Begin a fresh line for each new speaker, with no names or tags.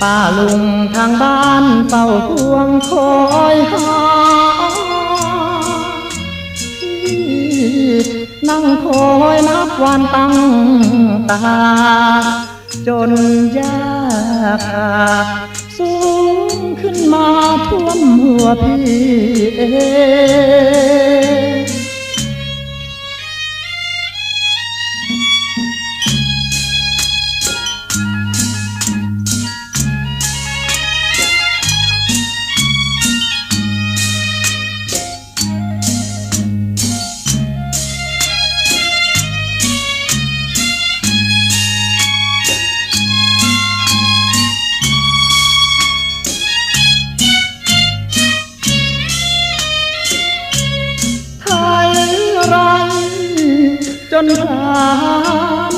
ป้าลุงทางบ้านเฝ้าพวงคอยหาพี่นั่งคอยนับวันตั้งตา จนยากาสูงขึ้นมาท่วมหัวพี่เอง จนสาม